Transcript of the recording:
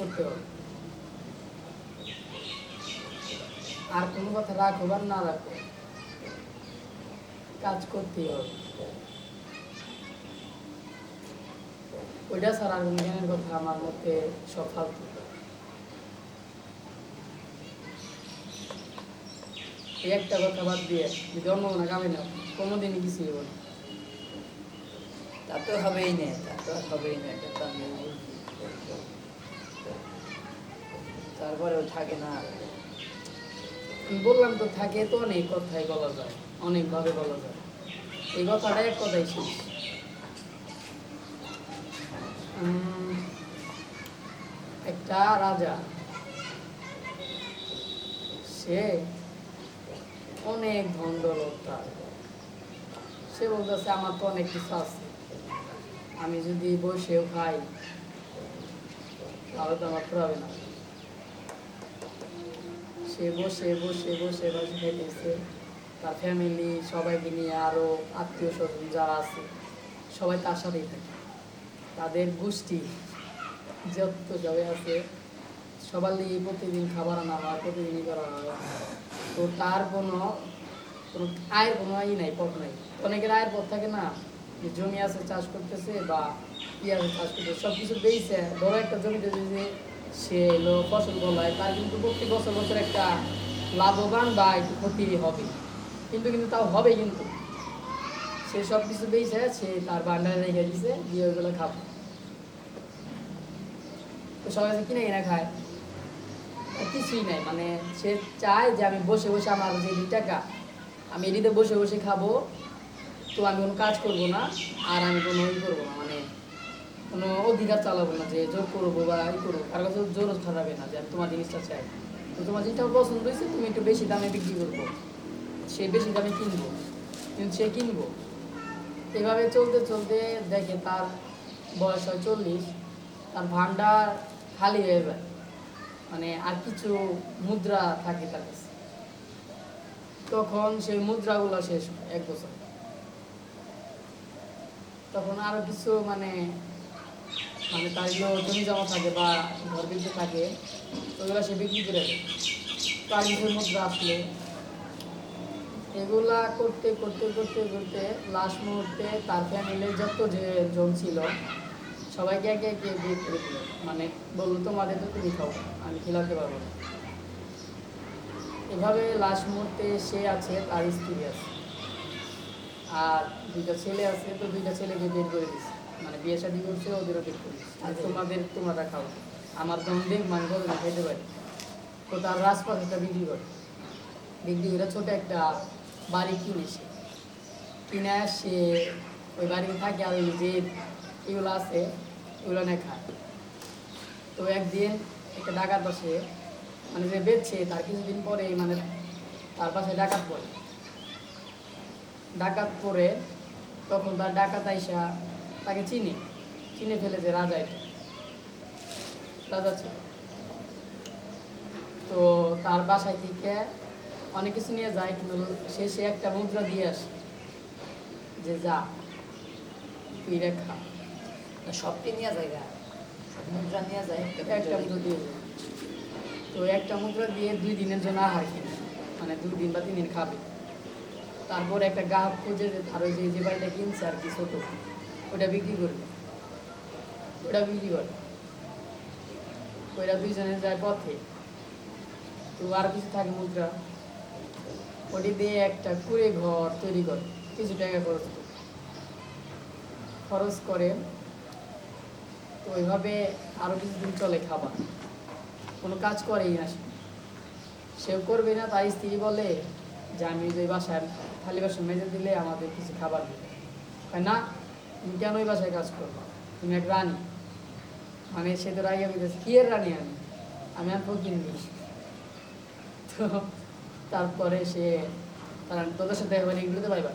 করতে হবে। আর কোনো কথা রাখো বা না রাখো, কাজ করতেই হবে। ওইটা ছাড়া আর জ্ঞানের কথা আমার মধ্যে সব ফালতু। একটা কথা বাদ দিয়ে, যদি অন্য কোনো কামে না কোনোদিনই কিছু হইব না। তা তো হবেই না, তা তো হবেই না, এটা তো আমি তারপরেও থাকে না। বললাম তো, থাকে তো অনেক কথাই বলা যায়, অনেকভাবে বলা যায়। এই কথাটা এক কথাই শেষ। একটা রাজা, সে অনেক ধন দৌলত তার। সে বলতেছে, আমার তো অনেক কিছু আছে। আমি যদি বসেও খাই, তাহলে তো আমার ফুরাবে না। সে বসে বসে বসে বসে খেতেছে তার ফ্যামিলি সবাইকে নিয়ে আরও আত্মীয় স্বজন যারা আছে, সবাই তার সাথেই থাকে। তাদের গোষ্ঠী যত সবাই আছে, সবার লিগে প্রতিদিন খাবার আনা হয়, প্রতিদিনই করা হয়। তো তার কোনো কোনো আয়ের কোনো ই নাই, পথ নাই। অনেকের আয়ের পথ থাকে না, যে জমি আছে চাষ করতেছে বা ই আছে চাষ করতেছে সব কিছু পেয়েছে ধরো একটা জমিতে যদি সে এলো ফসল ফলায় তার কিন্তু প্রতি বছর বছর একটা লাভবান বা একটু ক্ষতি হবে। কিন্তু কিন্তু তাও হবে কিন্তু। সে সব কিছু পেয়েছে সে তার ভান্ডারে রেখে দিছে, দিয়ে ওইগুলো খাবে। তো সবাই কিনে কিনে খায়? কিছুই নাই মানে সে চায় যে আমি বসে বসে আমার যে দুই টাকা, আমি এটিতে বসে বসে খাব, তো আমি কোনো কাজ করব না, আর আমি কোনো ই করব না মানে কোনো অধিকার চালাবো না যে জোর করব বা ই করব। কারও কাছে জোর খারাবে না যে তোমার জিনিসটা চাই। তো তোমার জিনিসটা পছন্দ হয়েছে তুমি একটু বেশি দামে বিক্রি করব। সে বেশি দামে কিনবো। কিন্তু সে কিনবো। এভাবে চলতে চলতে দেখে তার বয়স হয় চল্লিশ। তার ভান্ডার খালি হয়ে যায়। মানে আর কিছু মুদ্রা থাকে তার কাছে। তখন সেই মুদ্রাগুলো শেষ এক বছর। তখন আরও কিছু মানে মানে তার এগুলো জমি জমা থাকে বা ঘর বিক্রি থাকে, ওগুলো সে বিক্রি করে তার কিছু মুদ্রা আসলো এগুলা করতে করতে করতে করতে লাস্ট মুহূর্তে তার ফ্যামিলির যত যে জন ছিল, সবাইকে একে একে বিয়ে করে দিল। মানে বলল, তোমাদের তো তুমি খাও, আমি খেলাতে পারব না। এভাবে লাস্ট মুহূর্তে সে আছে, তার স্ত্রী আছে। আর দুইটা ছেলে আছে, তো দুইটা ছেলেকে বের করে দিচ্ছে মানে বিয়ে শাদী করছে ওদেরও বের করে আর তোমাদের, তোমরা খাও আমার দ্বন্দ্বে মানে বলে না, খেতে পারি। তো তার রাজপাশটা বিক্রি করে। বিক্রি করে ছোট একটা বাড়ি কিনেছে কিনে সে ওই বাড়িতে থাকে আর ওই যে এগুলো আছে, এগুলো নিয়ে খায়। তো একদিন একটা ডাকাত বসে মানে যে বেচছে, তার কিছুদিন পরে মানে তার পাশে ডাকাত পড়ে। ডাকাত পরে তখন তার ডাকাত আইসা তাকে চিনে চিনে ফেলেছে রাজা এটা। রাজা ছিল। তো তার বাসায় থেকে অনেক কিছু নিয়ে যায় কিন্তু সে সে একটা মুদ্রা দিয়ে আসে যে যা তুই রেখা সবটি নিয়ে যায় গা। মুদ্রা নিয়ে যায় একটা মুদ্রা দিয়ে। যায়। তো একটা মুদ্রা দিয়ে দুই দিনের জন্য আহার কিনে মানে দুই দিন বা তিন দিন খাবে। তারপর একটা গ্রাহক খুঁজে তার যে যে বাড়িটা কিনছে আর কি ছোট। ওটা বিক্রি করবে। ওটা বিক্রি করে ওইটা দুইজনে যায় পথে। তো আর কিছু থাকে মুদ্রা। ওটি দিয়ে একটা কুড়ে ঘর তৈরি করে। কিছু টাকা খরচ করে। খরচ করে তো ওইভাবে আরও কিছুদিন চলে খাবার। কোনো কাজ করেই না সেও করবে না তাই স্ত্রী বলে, যে আমি যে বাসায় খালি বাসন মেজে দিলে আমাদের কিছু খাবার দিবে। না তুমি কেন ওই বাসায় কাজ করবা? তুমি এক রানী। মানে সে তো রাগে বিদেশ কি এর রানী আমি? আমি আর ফকির নি তো তারপরে সে, তারা তোদের সাথে এগুলো তো পাইবা